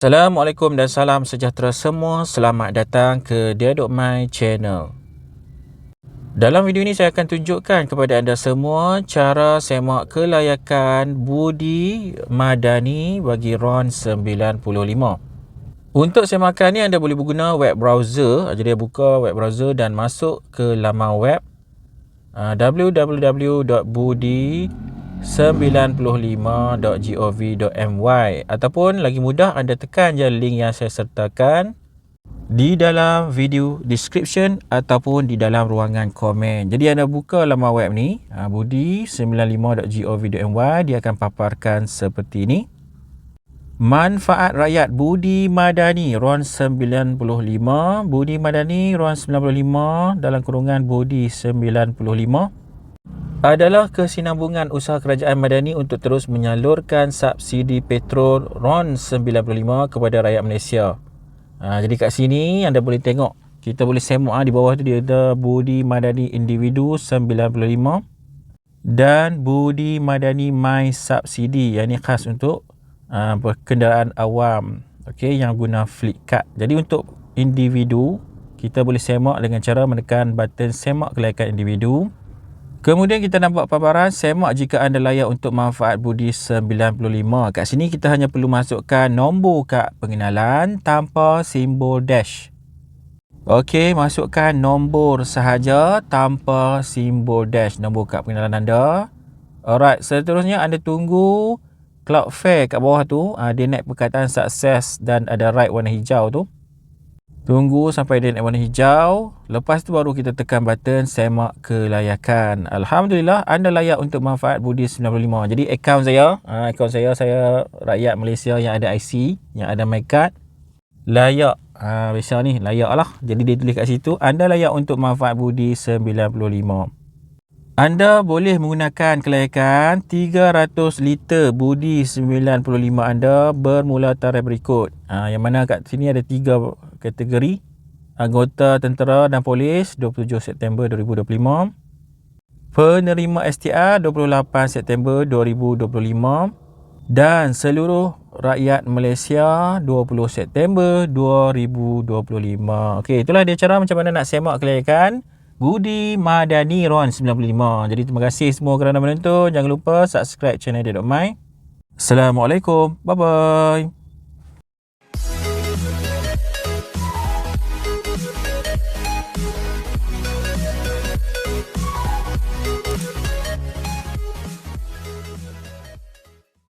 Assalamualaikum dan salam sejahtera semua. Selamat datang ke Diadok My Channel. Dalam video ini saya akan tunjukkan kepada anda semua cara semak kelayakan Budi Madani bagi RON 95. Untuk semakan ni anda boleh berguna web browser. Jadi buka web browser dan masuk ke laman web uh, www.budi.com 95.gov.my ataupun lagi mudah anda tekan je link yang saya sertakan di dalam video description ataupun di dalam ruangan komen. Jadi anda buka laman web ni ha, budi95.gov.my dia akan paparkan seperti ini. Manfaat rakyat Budi Madani RON 95 Budi Madani RON 95 dalam kurungan Budi 95 adalah kesinambungan usaha kerajaan Madani untuk terus menyalurkan subsidi petrol RON 95 kepada rakyat Malaysia. Ha, jadi kat sini anda boleh tengok, kita boleh semak ha, di bawah tu dia ada Budi Madani Individu 95 dan Budi Madani My Subsidi yang ini khas untuk ha, kenderaan awam okay, yang guna fleet card. Jadi untuk individu, kita boleh semak dengan cara menekan button semak kelayakan individu. Kemudian kita nampak paparan semak jika anda layak untuk manfaat budi 95. Kat sini kita hanya perlu masukkan nombor kad pengenalan tanpa simbol dash. Okey, masukkan nombor sahaja tanpa simbol dash nombor kad pengenalan anda. Alright, seterusnya anda tunggu Cloudflare kat bawah tu, uh, dia naik perkataan sukses dan ada right warna hijau tu. Tunggu sampai dia naik warna hijau. Lepas tu baru kita tekan button semak kelayakan. Alhamdulillah anda layak untuk manfaat Budi 95. Jadi akaun saya, ha, akaun saya, saya rakyat Malaysia yang ada IC, yang ada my card. Layak. Ha, biasa ni, layak lah. Jadi dia tulis kat situ, anda layak untuk manfaat Budi 95. Anda boleh menggunakan kelayakan 300 liter budi 95 anda bermula tarikh berikut. Ha, yang mana kat sini ada tiga kategori. Anggota tentera dan polis 27 September 2025. Penerima STR 28 September 2025. Dan seluruh rakyat Malaysia 20 September 2025. Okey, itulah dia cara macam mana nak semak kelayakan. Budi Madani Ron 95. Jadi terima kasih semua kerana menonton. Jangan lupa subscribe channel Mai. Assalamualaikum. Bye bye.